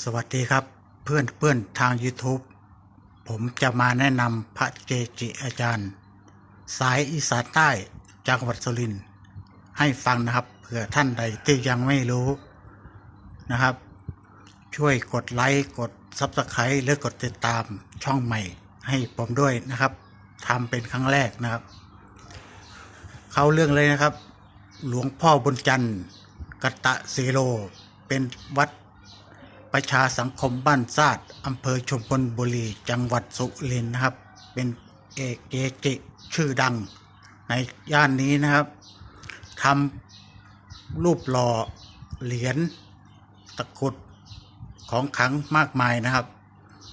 สวัสดีครับเพื่อนเพื่อนทาง YouTube ผมจะมาแนะนำพระเกจิอาจารย์ สายอีสานใต้จังหวัดสุรินทร์ให้ฟังนะครับเผื่อท่านใดที่ยังไม่รู้นะครับ ช่วยกดไลค์กด Subscribe หรือกดติดตามช่องใหม่ให้ผมด้วยนะครับทำเป็นครั้งแรกนะครับ เข้าเรื่องเลยนะครับ หลวงพ่อบุญจันทร์กัตตะสีโลเป็นวัด ประชาสังคมบ้านซาดอำเภอชุมพลบุรี จังหวัดสุรินทร์นะครับ เป็นเอกเกจิชื่อดังในย่านนี้นะครับทำรูปหล่อเหรียญตะกุดของขังมากมายนะครับ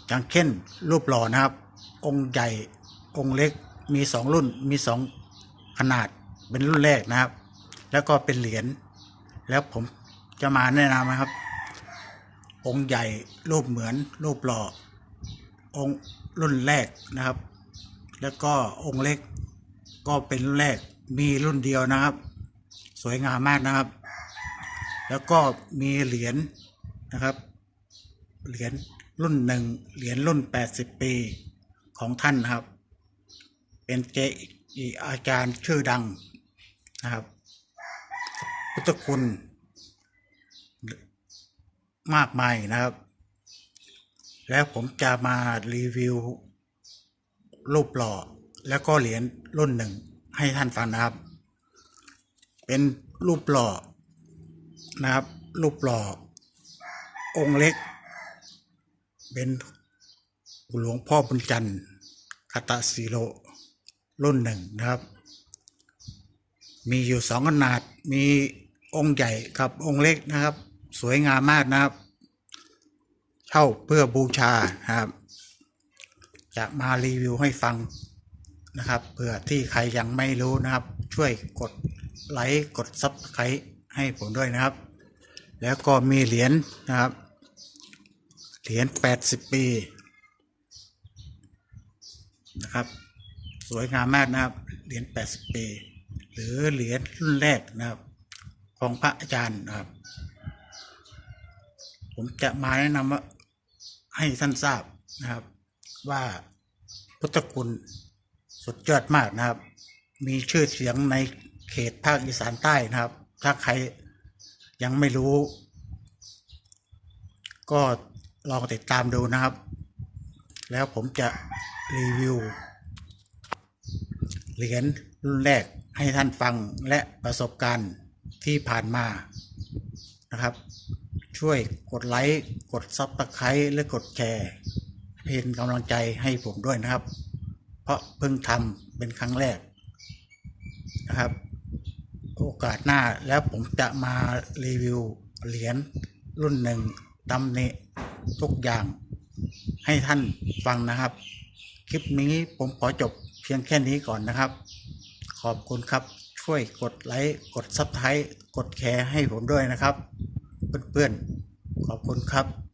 อย่างเช่นรูปหล่อนะครับ องค์ใหญ่องค์เล็กมีสองรุ่นมีสองขนาดเป็นรุ่นแรกนะครับ แล้วก็เป็นเหรียญแล้วผมจะมาแนะนำนะครับ องค์ใหญ่รูปเหมือนรูปหล่อองค์รุ่นแรกนะครับ แล้วก็องค์เล็กก็เป็นรุ่นแรกมีรุ่นเดียวนะครับ สวยงามมากนะครับ แล้วก็มีเหรียญนะครับ เหรียญรุ่นหนึ่งเหรียญรุ่น 80 ปีของท่านนะครับ เป็นเจอีอาจารย์ชื่อดังนะครับ พุทธคุณ มากมายนะครับ แล้วผมจะมารีวิว รูปหล่อแล้วก็เหรียญรุ่นหนึ่งให้ท่านฟังนะครับ เป็นรูปหล่อนะครับ รูปหล่อองค์เล็ก เป็นหลวงพ่อบุญจันทร์คตสีโลรุ่นหนึ่งนะครับ มีอยู่สองขนาด มีองค์ใหญ่กับองค์เล็กนะครับ สวยงามมากนะครับ เช่าเพื่อบูชาครับ จะมารีวิวให้ฟังนะครับเผื่อที่ใครยังไม่รู้นะครับ ช่วยกดไลค์กดซับสไครต์ให้ผมด้วยนะครับ แล้วก็มีเหรียญนะครับ เหรียญ 80 ปีนะครับ สวยงามมากนะครับ เหรียญ 80 ปี หรือเหรียญรุ่นแรกนะครับ ของพระอาจารย์นะครับ ผมจะมาแนะนำว่าให้ท่านทราบนะครับ ว่าพุทธคุณสุดยอดมากนะครับ มีชื่อเสียงในเขตภาคอีสานใต้นะครับ ถ้าใครยังไม่รู้ ก็ลองติดตามดูนะครับ แล้วผมจะรีวิวเหรียญรุ่นแรกให้ท่านฟังและประสบการณ์ที่ผ่านมานะครับ ช่วยกดไลค์กดซับสไครต์และกดแชร์ เป็นกำลังใจให้ผมด้วยนะครับ เพราะเพิ่งทำเป็นครั้งแรกนะครับ โอกาสหน้าแล้วผมจะมารีวิวเหรียญรุ่นหนึ่งตำหนิทุกอย่างให้ท่านฟังนะครับ คลิปนี้ผมขอจบเพียงแค่นี้ก่อนนะครับ ขอบคุณครับช่วยกดไลค์กดซับไครต์กดแชร์ให้ผมด้วยนะครับ เพื่อนๆ ขอบคุณครับ